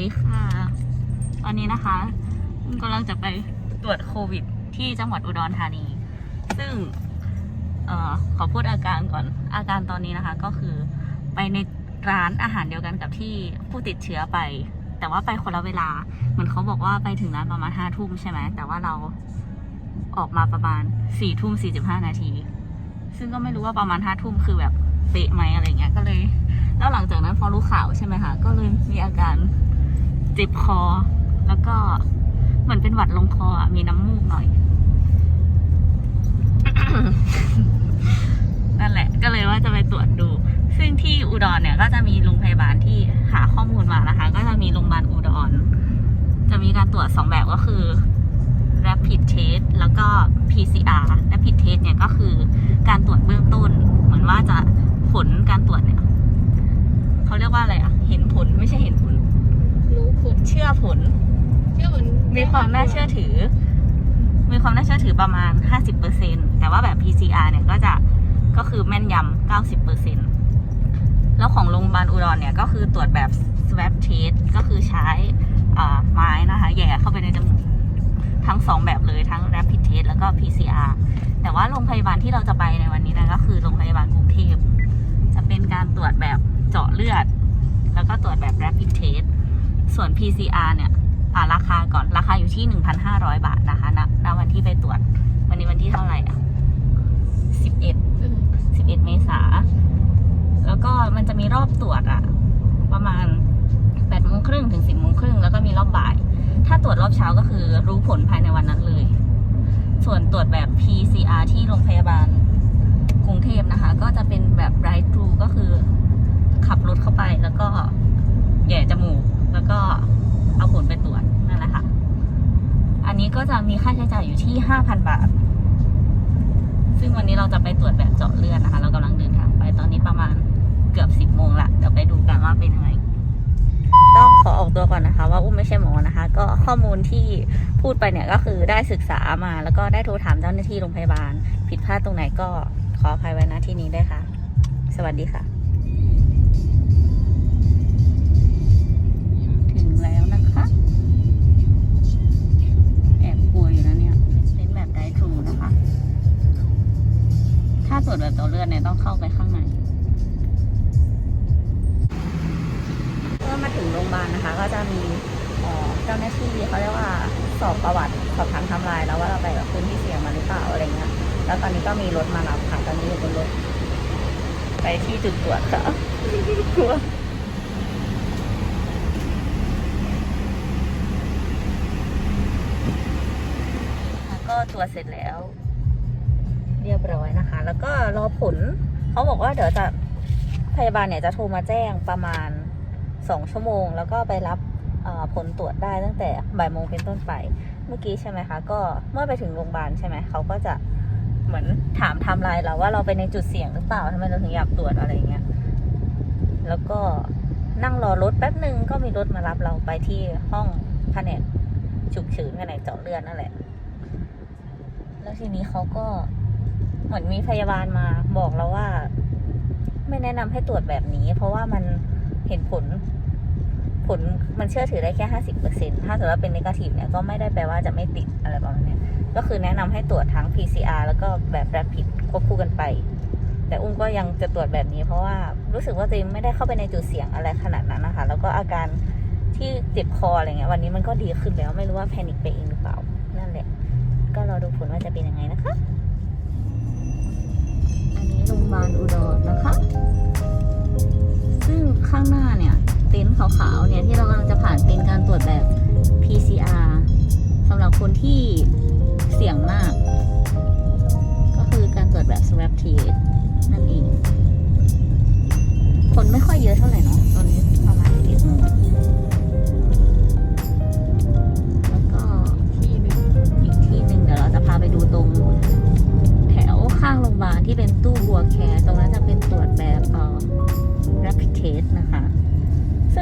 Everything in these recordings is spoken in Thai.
ดีค่ะ ตอนนี้นะคะกำลังจะไปตรวจโควิด ที่จังหวัดอุดรธานี ซึ่งเอ่อขอพูดอาการก่อน อาการตอนนี้นะคะก็คือไปในร้านอาหารเดียวกันกับที่ผู้ติดเชื้อไป แต่ว่าไปคนละเวลา เหมือนเขาบอกว่าไปถึงร้านประมาณห้าทุ่มใช่ไหม แต่ว่าเราออกมาประมาณสี่ทุ่มสี่สิบห้านาที ซึ่งก็ไม่รู้ว่าประมาณห้าทุ่มคือแบบเป๊ะไหมอะไรเงี้ย ก็เลย แล้วหลังจากนั้นพอรู้ข่าวใช่ไหมคะ ก็เลยมีอาการ เจ็บคอ แล้วก็เหมือนเป็นหวัดลงคออะมีน้ำมูกหน่อย นั่นแหละ ก็เลยว่าจะไปตรวจดู ซึ่งที่อุดรเนี่ย ก็จะมีโรงพยาบาลที่หาข้อมูลมานะคะ ก็จะมีโรงพยาบาลอุดร จะมีการตรวจสองแบบก็คือ rapid test แล้วก็ PCR rapid test เนี่ยก็คือการตรวจเบื้องต้น เหมือนว่าจะผลการตรวจเนี่ยเขาเรียกว่าอะไรอะเห็นผลไม่ใช่เห็นผล รู้ผลเชื่อผล เชื่อผลมีความน่าเชื่อถือ มีความน่าเชื่อถือประมาณ 50%แต่ว่าแบบ PCR เนี่ยก็จะก็คือแม่นยำ 90%แล้วของโรงพยาบาลอุดรเนี่ยก็คือตรวจแบบ swab test ก็คือใช้อ่าไม้นะคะแหย่เข้าไปในจมูกทั้งสองแบบเลยทั้ง rapid test แล้วก็ PCR แต่ว่าโรงพยาบาลที่เราจะไปในวันนี้นะก็คือโรงพยาบาลกรุงเทพจะเป็นการตรวจแบบเจาะเลือด แล้วก็ตรวจแบบ rapid test ส่วน PCR เนี่ยราคาก่อนราคาอยู่ที่ 1,500 บาทนะคะณณวันที่ไปตรวจ วันนี้วันที่เท่าไหร่อะ11เออ11 เมษา แล้วก็มันจะมีรอบตรวจอะประมาณ8โมงครึ่งถึง 10โมงครึ่งแล้วก็มีรอบบ่าย ถ้าตรวจรอบเช้าก็คือรู้ผลภายในวันนั้นเลย ส่วนตรวจแบบ PCR ที่โรงพยาบาลกรุงเทพนะคะ ก็จะเป็นแบบ drive thru ก็คือขับรถเข้าไปแล้วก็แหย่จมูก แล้วก็เอาผลไปตรวจนั่นแหละค่ะ อันนี้ก็จะมีค่า ใช้จ่ายอยู่ที่ 5,000 บาท ซึ่งวันนี้เราจะไปตรวจแบบเจาะเลือดนะคะ เรากำลังเดินทางไปตอนนี้ประมาณเกือบ 10โมงละเดี๋ยวไปดูกันว่าเป็นยังไงต้องขอออกตัวก่อนนะคะ ว่าอุ้มไม่ใช่หมอนะคะ ก็ข้อมูลที่พูดไปเนี่ยก็คือได้ศึกษามา แล้วก็ได้โทรถามเจ้าหน้าที่โรงพยาบาล ผิดพลาดตรงไหนก็ขออภัยไว้ณที่นี้ด้วยค่ะ สวัสดีค่ะ เนี่ยต้องเข้าไปข้างในเมื่อมาถึงโรงพยาบาลนะคะ ก็จะมีเจ้าหน้าที่เขาเรียกว่าสอบประวัติสอบถามทำลายแล้วว่าเราไปแบบพื้นที่เสี่ยงมาหรือเปล่าอะไรเงี้ยแล้วตอนนี้ก็มีรถมารับค่ะตอนนี้อยู่บนรถ ไปที่จุดตรวจค่ะกลัวก็ตรวจเสร็จแล้ว เรียบร้อยนะคะ แล้วก็รอผลเขาบอกว่าเดี๋ยวจะพยาบาลเนี่ยจะโทรมาแจ้งประมาณสองชั่วโมง แล้วก็ไปรับผลตรวจได้ตั้งแต่บ่ายโมงเป็นต้นไป เมื่อกี้ใช่ไหมคะ ก็เมื่อไปถึงโรงพยาบาลใช่ไหมเขาก็จะเหมือนถามไทม์ไลน์เราว่าเราไปในจุดเสี่ยงหรือเปล่าทำไมเราถึงอยากตรวจอะไรเงี้ยแล้วก็นั่งรอรถแป๊บหนึ่งก็มีรถมารับเราไปที่ห้องแผนกฉุกเฉินแผนกเจาะเลือดนั่นแหละ แล้วทีนี้เขาก็ เหมือนมีพยาบาลมาบอกเราว่า ไม่แนะนำให้ตรวจแบบนี้ เพราะว่ามันเห็นผล ผลมันเชื่อถือได้แค่ห้าสิบเปอร์เซ็นถ้าสมมติว่าเป็นนกาทีฟเนี่ยก็ไม่ได้แปลว่าจะไม่ติดอะไรประมาณนี้ก็คือแนะนำให้ตรวจทั้ง PCR แล้วก็แบบ rapid ควบคู่กันไป แต่อุ้มก็ยังจะตรวจแบบนี้ เพราะว่ารู้สึกว่าตัวเองไม่ได้เข้าไปในจุดเสี่ยงอะไรขนาดนั้นนะคะ แล้วก็อาการที่เจ็บคออะไรเงี้ยวันนี้มันก็ดีขึ้นแล้วไม่รู้ว่าแพนิคไปเองหรือเปล่า นั่นแหละ ก็รอดูผลว่าจะเป็นยังไงนะคะ นี้โรงพยาบาลอุดรนะคะ ซึ่งข้างหน้าเนี่ย เต็นท์ขาวๆเนี่ย ที่เรากำลังจะผ่านเป็นการตรวจแบบ PCR สำหรับคนที่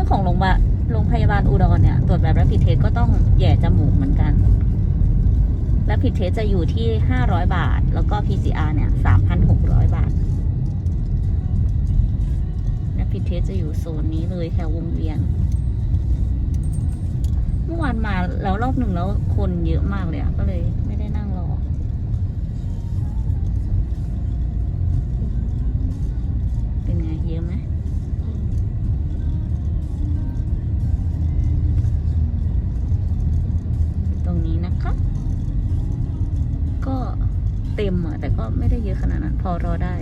ซึ่งของโรงพยาบาลโรงพยาบาลอุดรเนี่ย ตรวจแบบ rapid test ก็ต้องแย่จมูกเหมือนกัน rapid test จะอยู่ที่ 500 บาท แล้วก็ PCR เนี่ย 3,600 บาท rapid test จะอยู่โซนนี้เลยแถววงเวียน เมื่อวานมาแล้วรอบหนึ่งแล้วคนเยอะมากเลยอะก็เลยไม่ได้ ก็เต็มอะแต่ก็ไม่ได้เยอะขนาดนั้น พอรอได้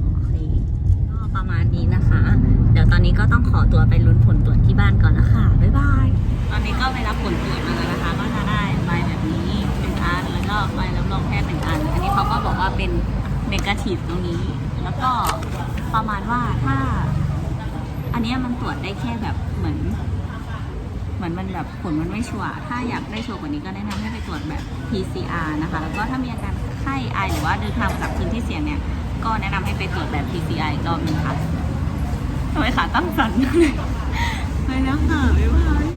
โอเคก็ประมาณนี้นะคะ เดี๋ยวตอนนี้ก็ต้องขอตัวไปลุ้นผลตรวจที่บ้านก่อนล้วค่ะ บ๊ายบาย ตอนนี้ก็ไปรับผลตรวจมาแล้วนะคะ ก็จะได้ใบแบบนี้หนึ่งอันแล้วก็ใบรับรองแพทย์หนึ่งอัน อันนี้เขาก็บอกว่าเป็นเนกาทีฟตรงนี้ แล้วก็ประมาณว่าถ้า อันนี้มันตรวจได้แค่แบบเหมือน เหมือนมันแบบผลมันไม่ชัวร์ถ้าอยากได้ชัวร์กว่านี้ก็แนะนำให้ไปตรวจแบบ PCR นะคะ แล้วก็ถ้ามีอาการไข้ไอหรือว่าเดินทางจากพื้นที่เสี่ยงเนี่ย ก็แนะนำให้ไปตรวจแบบ PCR อีกรอบนึงค่ะทำไมขาตั้งสั่น ไปแล้วค่ะบ๊ายบาย